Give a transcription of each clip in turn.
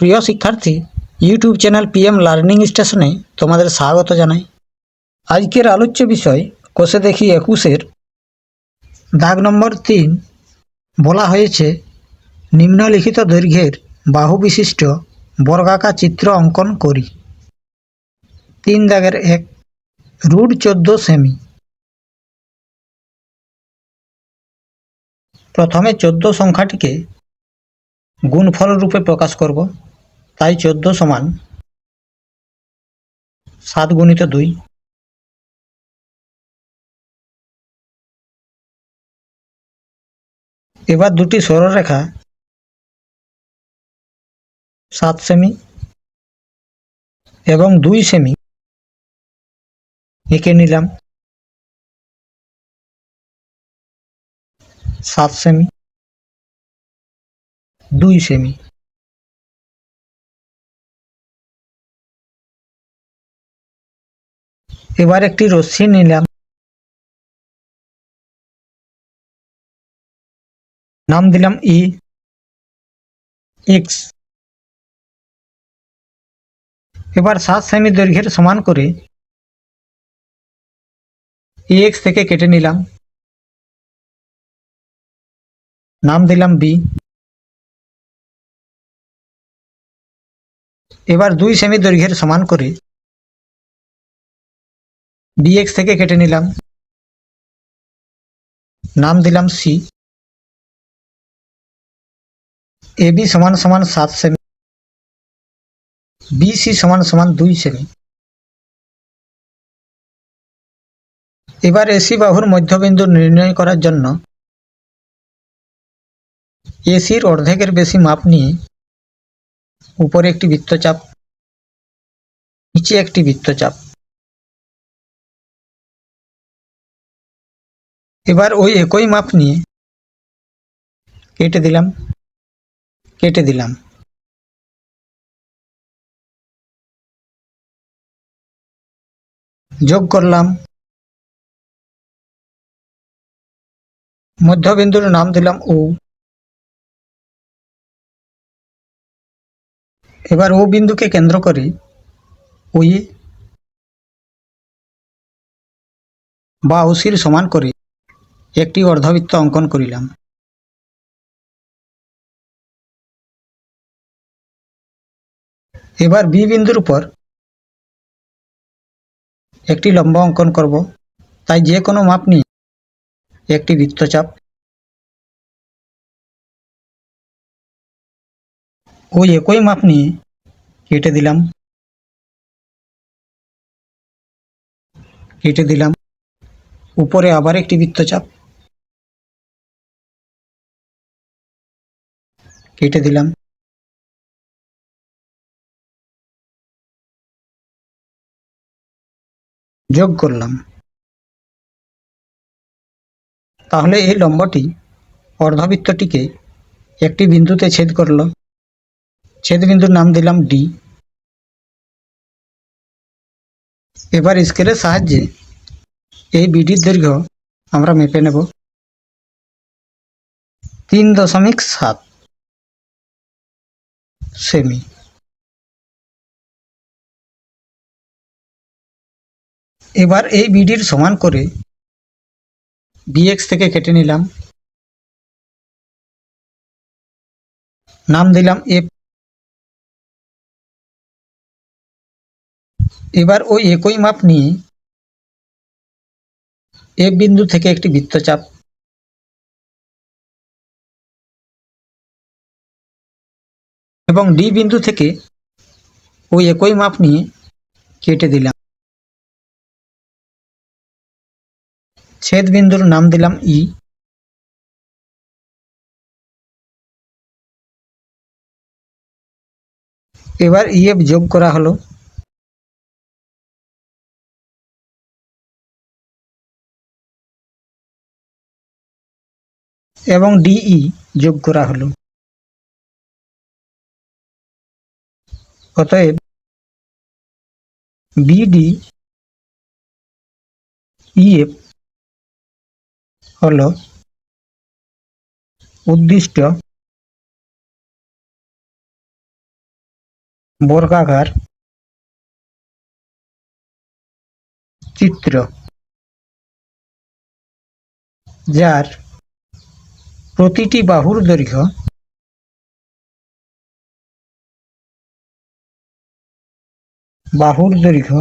প্রিয় শিক্ষার্থী YouTube channel PM learning স্টেশনে তোমাদের স্বাগত জানাই। আজকের আলোচ্য বিষয়, কোষে দেখি একুশের। দাগ নম্বর তিন, বলা হয়েছে, নিম্নলিখিত দৈর্ঘ্যের বাহু বিশিষ্ট বর্গাকার চিত্র অঙ্কন করি। তিন দাগের এক, রুট চোদ্দ সেমি। প্রথমে চোদ্দ সংখ্যাটিকে গুণফল রূপে প্রকাশ করব। তাই চোদ্দ সমান সাত গুণিত দুই। এবার দুটি সরলরেখা সাত সেমি এবং দুই সেমি এঁকে নিলাম। সাত সেমি, দুই সেমি। এবার একটি রশ্মি নিলাম। নাম দিলাম ই। এক্স। এবার সাত সেমি দৈর্ঘ্যের সমান করে এক্স থেকে কেটে নিলাম। নাম দিলাম বি। এবার দুই সেমি দৈর্ঘ্যের সমান করে ডিএক্স থেকে কেটে নিলাম। নাম দিলাম সি এবি সমান সমান সাত সেমি। বিসি সমান সমান দুই সেমি। এবার এসি বাহুর মধ্যবিন্দু নির্ণয় করার জন্য এসির অর্ধেকের বেশি মাপ নিয়ে উপরে একটি বৃত্তচাপ, নিচে একটি বৃত্তচাপ। এবার ওই একই মাপ নিয়ে কেটে দিলাম কেটে দিলাম। যোগ করলাম। মধ্যবিন্দুর নাম দিলাম ও। এবার ও বিন্দুকে কেন্দ্র করে ওই বা ওসির সমান করে একটি অর্ধবৃত্ত অঙ্কন করিলাম। এবার বি বিন্দুর উপর একটি লম্ব অঙ্কন করব। তাই যে কোনো মাপ নিয়ে একটি বৃত্তচাপ। ওই একই মাপ নিয়ে কেটে দিলাম। কেটে দিলাম। উপরে আবার একটি বৃত্তচাপ। কেটে দিলাম। যোগ করলাম। তাহলে এই লম্বটি অর্ধবৃত্তটিকে একটি বিন্দুতে ছেদ করল। ছেদ বিন্দুর নাম দিলাম ডি এবার স্কেলের সাহায্যে এই বিডির দৈর্ঘ্য আমরা মেপে নেব। তিন দশমিক সাত। সেমি। এবার এই বিডির সমান করে বিএক্স থেকে কেটে নিলাম। নাম দিলাম এফ। এবার ওই একই মাপ নিয়ে এফ বিন্দু থেকে একটি বৃত্তচাপ এবং ডি বিন্দু থেকে ওই একই মাপ নিয়ে কেটে দিলাম। ছেদ বিন্দুর নাম দিলাম ই। এবার ইএফ যোগ করা হলো। এবং ডিই যোগ করা হলো। অতএব বিডি ইএফ হল উদ্দিষ্ট বর্গাকার চিত্র যার প্রতিটি বাহুর দৈর্ঘ্য বাহুর দৈর্ঘ্য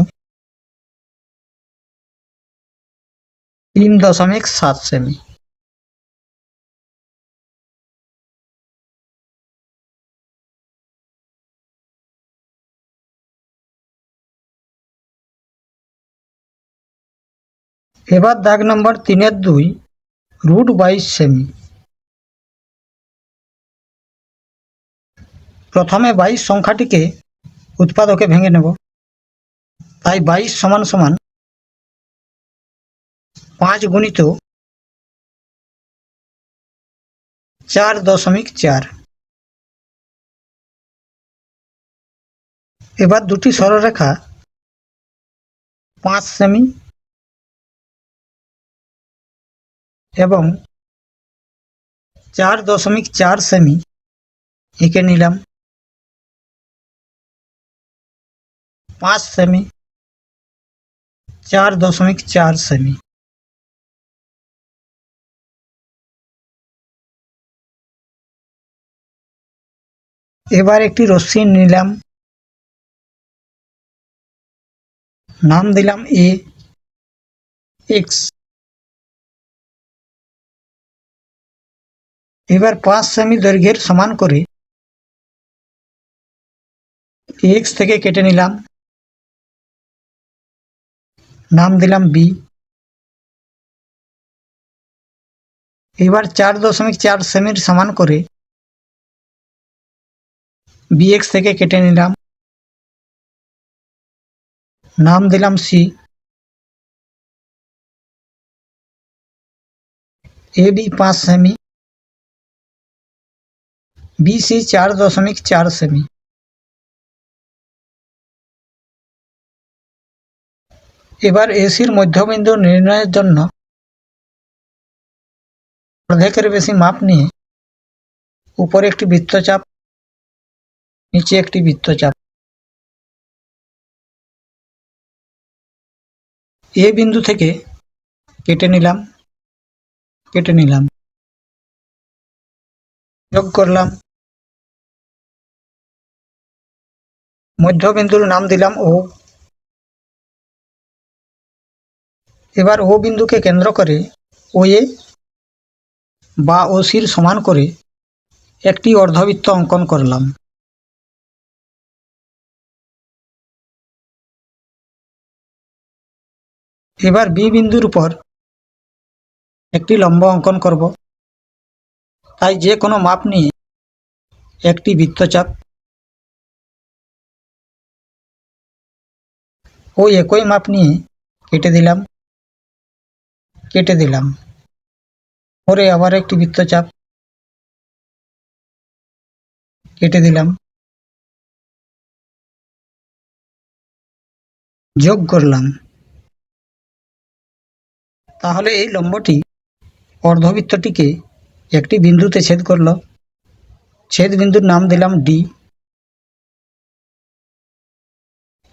তিন দশমিক সাত সেমি। এবার দাগ নম্বর তিনের দুই, রুট বাইশ সেমি। প্রথমে বাইশ সংখ্যাটিকে উৎপাদকে ভেঙে নেব। তাই বাইশ সমান সমান পাঁচ গুণিত চার দশমিক চার। এবার দুটি সরলরেখা পাঁচ সেমি এবং চার দশমিক চার সেমি এঁকে নিলাম। পাঁচ সেমি চার দশমিক চার সেমি এবার একটি রশ্মি নিলাম নাম দিলাম এ এক্স এবার পাঁচ সেমি দৈর্ঘ্যের সমান করে এক্স থেকে কেটে নিলাম নাম দিলাম বি। এবার চার দশমিক চার সেমির সমান করে বিএক্স থেকে কেটে নিলাম। নাম দিলাম সি এ, বি, পাঁচ সেমি। বিসি চার দশমিক চার সেমি। এবার এসির মধ্যবিন্দু নির্ণয়ের জন্য অর্ধেকের বেশি মাপ নিয়ে উপরে একটি বৃত্তচাপ, নিচে একটি বৃত্তচাপ। এ বিন্দু থেকে কেটে নিলাম কেটে নিলাম। যোগ করলাম। মধ্যবিন্দুর নাম দিলাম ও এবার ও বিন্দুকে কেন্দ্র করে ও এ বা ও সির সমান করে একটি অর্ধবৃত্ত অঙ্কন করলাম। এবার বি বিন্দুর উপর একটি লম্ব অঙ্কন করব। তাই যে কোনো মাপ নিয়ে একটি বৃত্তচাপ। ওই একই মাপ নিয়ে কেটে দিলাম। কেটে দিলাম। পরে আবার একটি বৃত্তচাপ কেটে দিলাম। যোগ করলাম। তাহলে এই লম্বটি অর্ধবৃত্তটিকে একটি বিন্দুতে ছেদ করল। ছেদ বিন্দুর নাম দিলাম ডি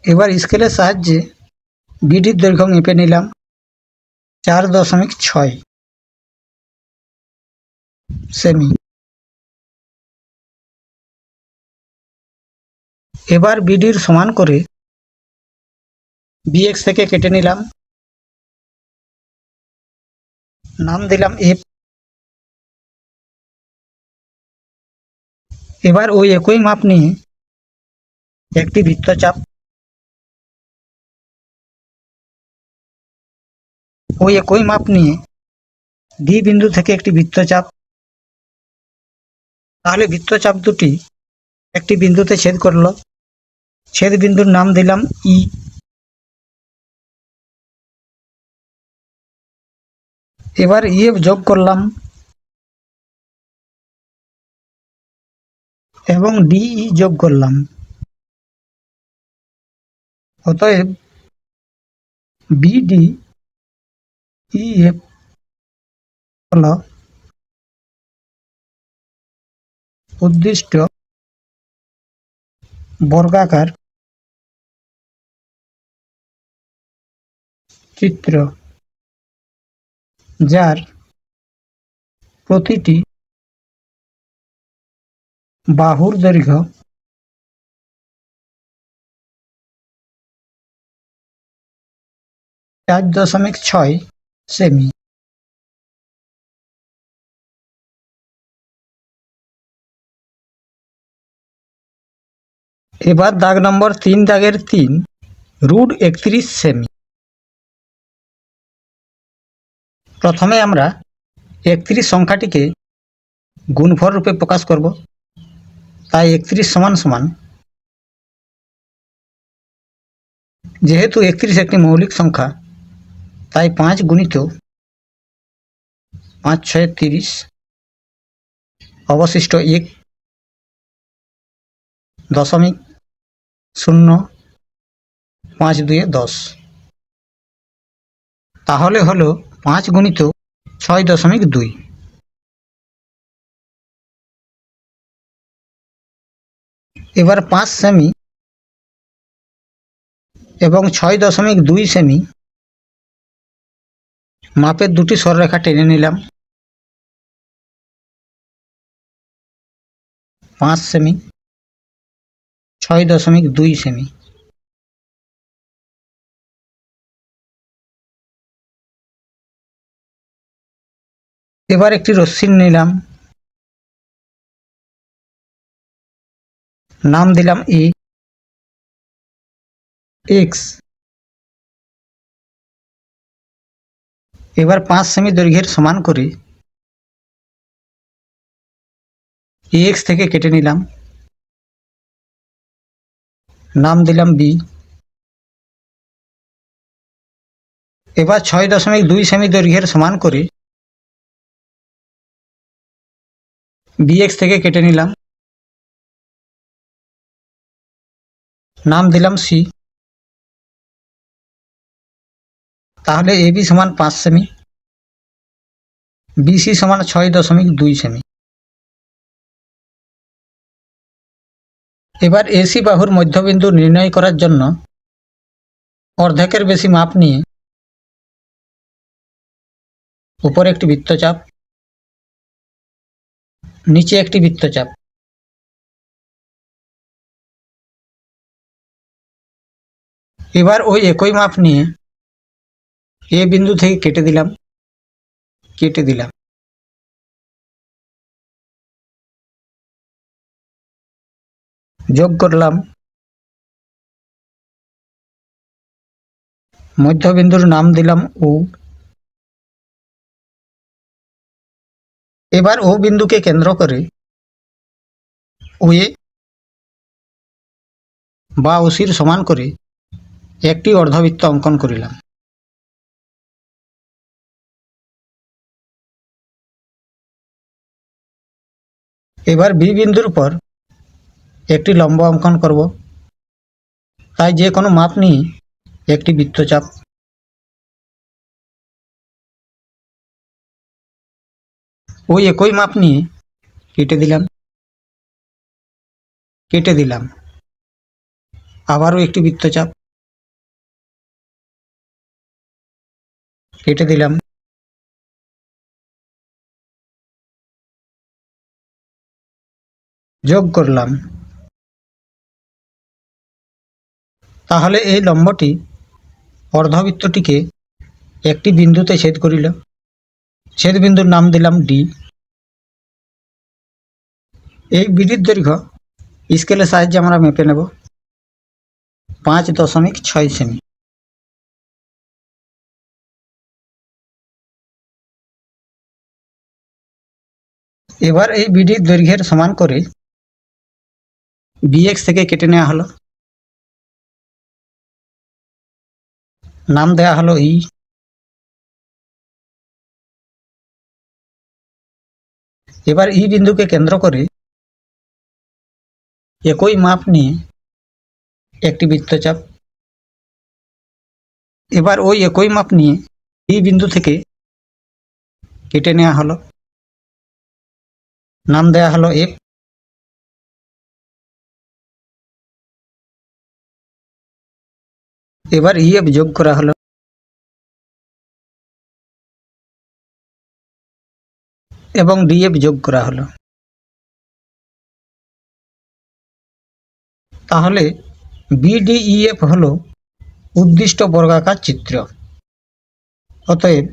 এবার স্কেলের সাহায্যে বিডির দৈর্ঘ্য মেপে নিলাম। চার দশমিক ছয়। সেমি। এবার বিডির সমান করে বিএক্স থেকে কেটে নিলাম। নাম দিলাম এফ। এবার ওই একই মাপ নিয়ে একটি বৃত্তচাপ ওই একই মাপ নিয়ে? ডি বিন্দু থেকে একটি বৃত্তচাপ। তাহলে বৃত্তচাপ দুটি একটি বিন্দুতে ছেদ করল। ছেদ বিন্দুর নাম দিলাম ই। এবার ইয়ে যোগ করলাম। এবং ডিই যোগ করলাম। অতএব বিডি ইএফ হল উদ্দিষ্ট বর্গাকার চিত্র যার প্রতিটি বাহুর দৈর্ঘ্য চার দশমিক ছয় সেমি এবার দাগ নম্বর তিন, দাগের তিন, রুট একত্রিশ সেমি। প্রথমে আমরা একত্রিশ সংখ্যাটিকে গুণফল রূপে প্রকাশ করব। তাই একত্রিশ সমান সমান। যেহেতু একত্রিশ একটি মৌলিক সংখ্যা তাই পাঁচ গুণিত পাঁচ ছয় তিরিশ অবশিষ্ট এক দশমিক শূন্য পাঁচ দুয়ে দশ। তাহলে হলো পাঁচ গুণিত ছয় দশমিক দুই। এবার পাঁচ সেমি এবং ছয় দশমিক দুই সেমি মাপের দুটি সরলরেখা টেনে নিলাম। পাঁচ সেমি, ছয় দশমিক দুই সেমি। এবার একটি রশ্মি নিলাম। নাম দিলাম ই এক্স। এবার পাঁচ সেমি দৈর্ঘ্যের সমান করে। এক্স থেকে কেটে নিলাম। নাম দিলাম বি এবার ছয় দশমিক দুই সেমি দৈর্ঘ্যের সমান করে। বিএক্স থেকে কেটে নিলাম। নাম দিলাম সি তাহলে এবি সমান পাঁচ সেমি বিসি সমান ছয় দশমিক দুই সেমি। এবার এসি বাহুর মধ্যবিন্দু নির্ণয় করার জন্য অর্ধেকের বেশি মাপ নিয়ে উপরে একটি বৃত্তচাপ, নিচে একটি বৃত্তচাপ। এবার ওই একই মাপ নিয়ে এ বিন্দু থেকে কেটে দিলাম। কেটে দিলাম। যোগ করলাম। মধ্যবিন্দুর নাম দিলাম ও। এবার ও বিন্দুকে কেন্দ্র করে ওয়ে বা ওসির সমান করে একটি অর্ধবৃত্ত অঙ্কন করিলাম। এবার বি বিন্দুর পর একটি লম্ব অঙ্কন করব। তাই যে কোনো মাপ নিয়ে একটি বৃত্তচাপ। ওই একই মাপ নিয়ে কেটে দিলাম। কেটে দিলাম। আবারও একটি বৃত্তচাপ। কেটে দিলাম। যোগ করলাম। তাহলে এই লম্বটি অর্ধবৃত্তটিকে একটি বিন্দুতে ছেদ করিল। ছেদ বিন্দুর নাম দিলাম ডি এই বিডির দৈর্ঘ্য স্কেলের সাহায্যে আমরা মেপে নেব। পাঁচ দশমিক ছয় সেমি। এবার এই বিডির দৈর্ঘ্যের সমান করে বিএক্স থেকে কেটে নেওয়া হলো। নাম দেওয়া হলো ই এবার ই বিন্দুকে কেন্দ্র করে একই মাপ নিয়ে একটি বৃত্তচাপ। এবার ওই একই মাপ নিয়ে ই বিন্দু থেকে কেটে নেওয়া হলো। নাম দেওয়া হলো এফ এবার ইএফ যোগ করা হলো। এবং ডিএফ যোগ করা হলো। তাহলে বিডিইএফ হল উদ্দিষ্ট বর্গাকার চিত্র। অতএব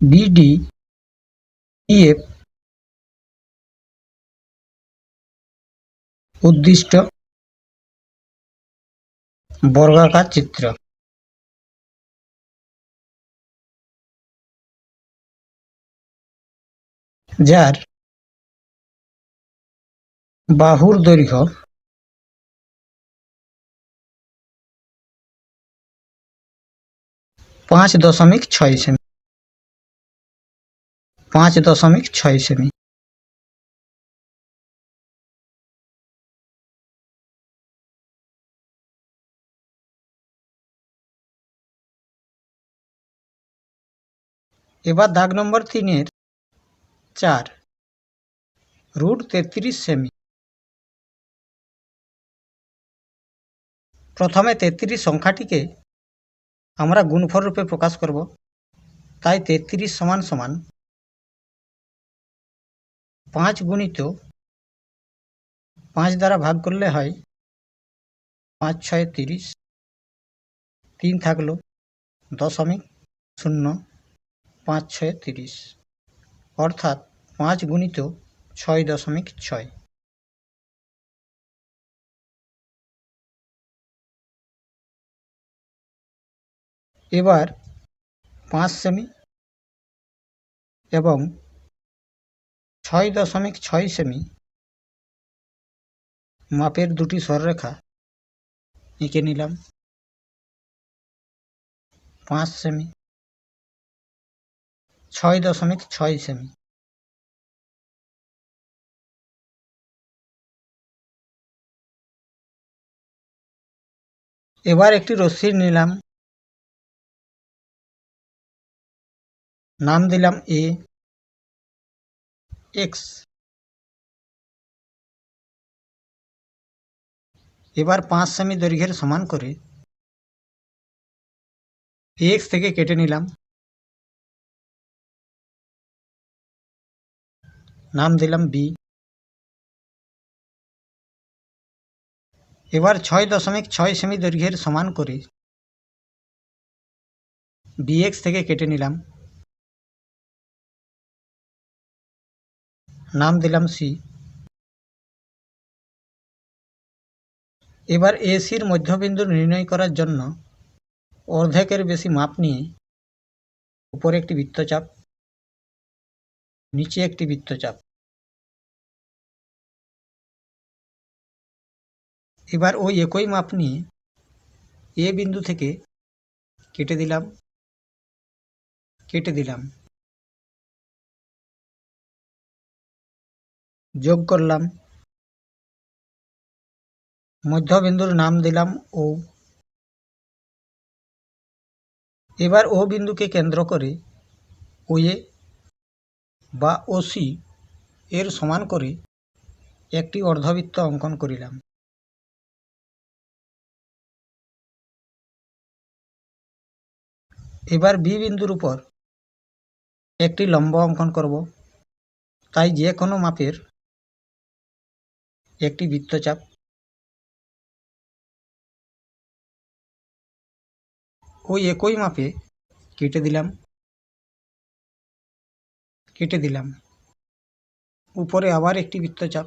বিডি ইএফ উদ্দিষ্ট বর্গাকার চিত্র। যার বাহুর দৈর্ঘ্য পাঁচ দশমিক ছয় সেমি। পাঁচ দশমিক ছয় সেমি। এবার দাগ নম্বর তিনের চার। রুট তেত্রিশ সেমি। প্রথমে তেত্রিশ সংখ্যাটিকে আমরা গুণফল রূপে প্রকাশ করব। তাই তেত্রিশ সমান সমান পাঁচ গুণিত পাঁচ দ্বারা ভাগ করলে হয় পাঁচ ছয় তিরিশ। তিন থাকল দশমিক শূন্য। পাঁচ ছয় তিরিশ। অর্থাৎ পাঁচ গুণিত ছয় দশমিক ছয়। এবার পাঁচ সেমি এবং ছয় দশমিক ছয় সেমি মাপের দুটি সরলরেখা এঁকে নিলাম। পাঁচ সেমি ছয় দশমিক ছয় সেমি। এবার একটি রশ্মি নিলাম। নাম দিলাম এ এক্স এবার পাঁচ সেমি দৈর্ঘ্যের সমান করে এক্স থেকে কেটে নিলাম। নাম দিলাম বি। এবার ছয় দশমিক ছয় সেমি দৈর্ঘ্যের সমান করে। বিএক্স থেকে কেটে নিলাম। নাম দিলাম সি এবার এসির মধ্যবিন্দু নির্ণয় করার জন্য অর্ধেকের বেশি মাপ নিয়ে উপরে একটি বৃত্তচাপ নিচে একটি বৃত্তচাপ। এবার ওই একই মাপ নিয়ে এ বিন্দু থেকে কেটে দিলাম কেটে দিলাম। যোগ করলাম, মধ্যবিন্দুর নাম দিলাম ও। এবার ও বিন্দুকে কেন্দ্র করে ও এ বা ওসি এর সমান করে একটি অর্ধবৃত্ত অঙ্কন করিলাম। এবার বি বিন্দুর উপর একটি লম্ব অঙ্কন করব। তাই যে কোনো মাপের একটি বৃত্তচাপ। ওই একই মাপে কেটে দিলাম। কেটে দিলাম। উপরে আবার একটি বৃত্তচাপ।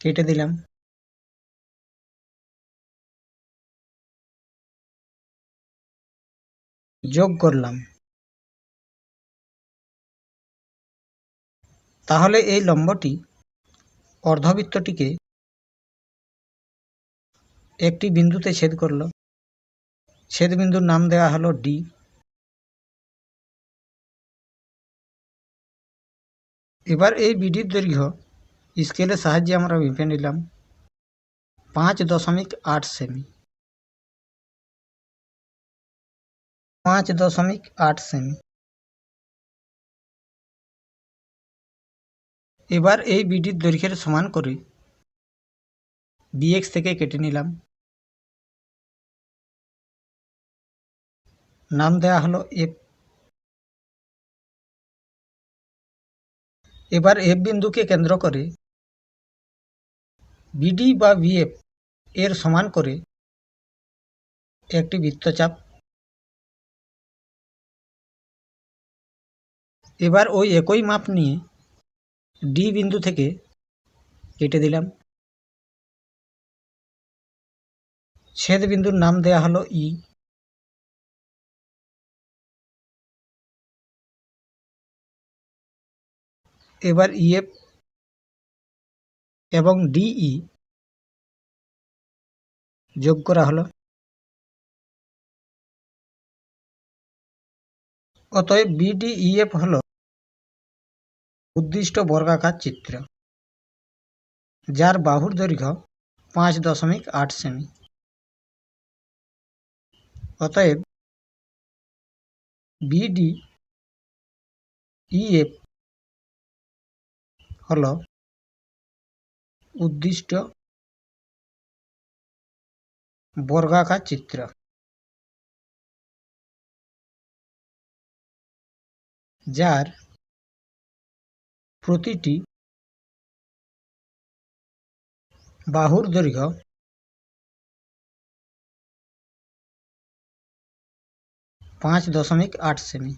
কেটে দিলাম। যোগ করলাম। তাহলে এই লম্বটি অর্ধবৃত্তটিকে একটি বিন্দুতে ছেদ করল। ছেদ বিন্দুর নাম দেওয়া হলো ডি এবার এই বিডির দৈর্ঘ্য, স্কেলের সাহায্যে আমরা মেপে নিলাম পাঁচ দশমিক আট সেমি। পাঁচ দশমিক আট সেমি। এবার এই বিডির দৈর্ঘ্যের সমান করে বিএক্স থেকে কেটে নিলাম। নাম দেওয়া হলো এফ এবার এফ বিন্দুকে কেন্দ্র করে বিডি বা বিএফ এর সমান করে একটি বৃত্তচাপ। এবার ওই একই মাপ নিয়ে ডি বিন্দু থেকে কেটে দিলাম। ছেদ বিন্দুর নাম দেয়া হলো ই এবার ইএফ এবং ডিই যোগ করা হলো। অতএব বিডিইএফ হল উদ্দিষ্ট বর্গাকার চিত্র, যার বাহুর দৈর্ঘ্য পাঁচ দশমিক আট সেমি। অতএব বিডি ইএফ হল উদ্দিষ্ট বর্গাকার চিত্র। যার প্রতিটি বাহুর দৈর্ঘ্য পাঁচ দশমিক আট সেমি।